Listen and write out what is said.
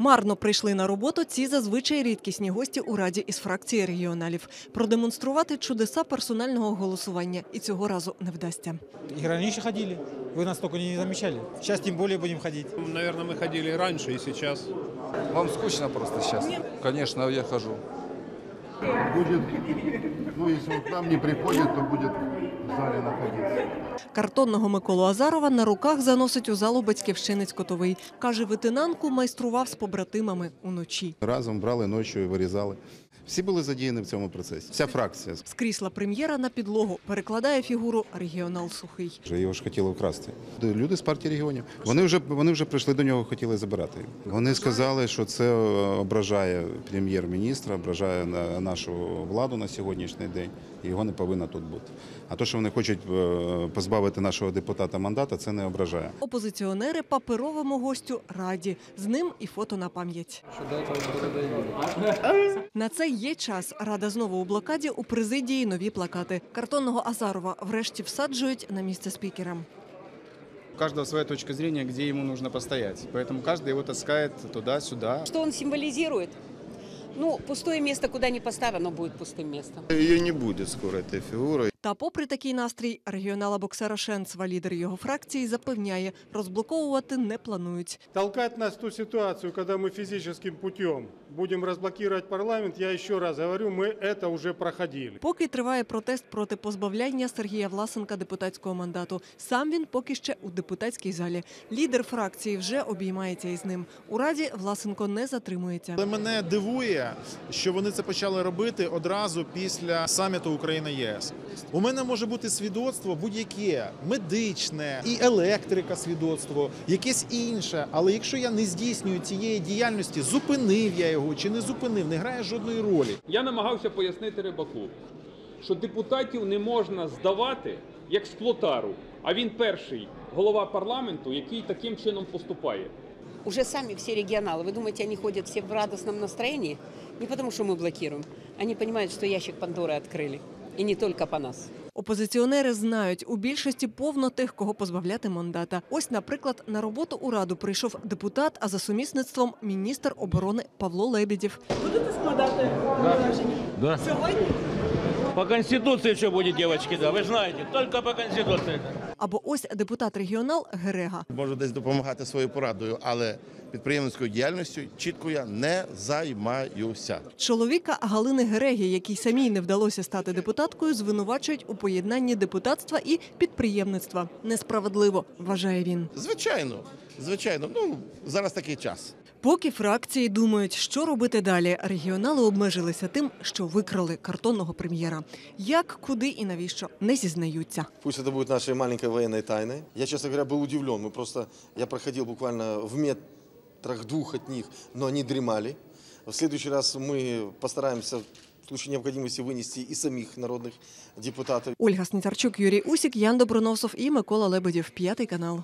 Марно прийшли на роботу ці зазвичай рідкісні гості у раді із фракції регіоналів. Продемонструвати чудеса персонального голосування і цього разу не вдасться. І раніше ходили. ви нас тільки не замічали. Зараз тим більше будемо ходити. Наверное, ми ходили раніше і зараз. Вам скучно просто зараз? Звісно, я хожу. Будет, ну если он к нам не приходит, то будет в зале находиться. Картонного Миколу Азарова на руках заносить у залу батьківщинець Котовий. Каже, ветенанку майстрував з побратимами уночі. Разом брали ночі, вирізали. Всі були задіяні в цьому процесі. Вся фракція. З крісла прем'єра на підлогу перекладає фігуру регіонал Сухий. Вже Його ж хотіли вкрасти. Люди з партії регіонів. Вони вже вони вже прийшли до нього, хотіли забирати. Вони сказали, що це е, ображає прем'єр-міністра, ображає на- нашу владу на сьогоднішній день. І його не повинно тут бути. А то, що вони хочуть е, позбавити нашого депутата мандата, це не ображає. Опозиціонери паперовому гостю раді. З ним і фото на пам'ять. На це є час. Рада знову у блокаді у президії нові плакати. Картонного Азарова врешті всаджують на місце спікера. У каждого своя точка зрения, где ему нужно постоять. Поэтому каждый его таскает туда-сюда. Что он символизирует? Ну, пустое место, куда ни поставь, оно будет пустым местом. Ее не будет скоро, этой фигуры. Та, попри такий настрій, регіонала боксера Шенцева, лідер його фракції, запевняє, розблоковувати не планують. толкать нас в ту ситуацию, когда мы физическим путем будем разблокировать парламент, я еще раз говорю, мы это уже проходили. Поки триває протест проти позбавляння Сергія Власенка депутатського мандату. Сам він поки ще у депутатській залі. Лідер фракції вже обіймається із ним. У раді Власенко не затримується. Але мене дивує, що вони це почали робити одразу після саміту Україна ЄС. У мене може бути свідоцтво будь-яке медичне і електрика свідоцтво, якесь інше. Але якщо я не здійснюю цієї діяльності, зупинив я його чи не зупинив, не грає жодної ролі. Я намагався пояснити рибаку, що депутатів не можна здавати як сплотару, а він перший голова парламенту, який таким чином поступає. Уже сами все регионалы, вы думаете, они ходят все в радостном настроении? Не потому, что мы блокируем. Они понимают, что ящик Пандоры открыли. И не только по нас. Опозиціонери знають, у більшості повно тих, кого позбавляти мандата. Ось, наприклад, на роботу у раду прийшов депутат, а за сумісництвом міністр оборони Павло Лебедєв. По Конституции все будет, девочки, да, вы знаете, только по Конституции. Або ось депутат-регіонал Герега. Можу десь допомагати своєю порадою, але підприємницькою діяльністю чітко я не займаюся. Чоловіка Галини Гереги, якій самій не вдалося стати депутаткою, звинувачують у поєднанні депутатства і підприємництва. Несправедливо, вважає він. Звичайно, звичайно, ну зараз такий час. Поки фракції думають, що робити далі, регіонали обмежилися тим, що викрали картонного прем'єра. Як, куди і навіщо не зізнаються. Пусть это будет нашей маленькой военной тайной. Я, честно говоря, был удивлен. Мы просто, я проходил буквально в метрах двух от них, но они дремали. В следующий раз мы постараемся в случае необходимости вынести и самих народных депутатов. Ольга Сніцарчук, Юрій Усік, Ян Доброносов і Микола Лебедєв. П'ятий канал.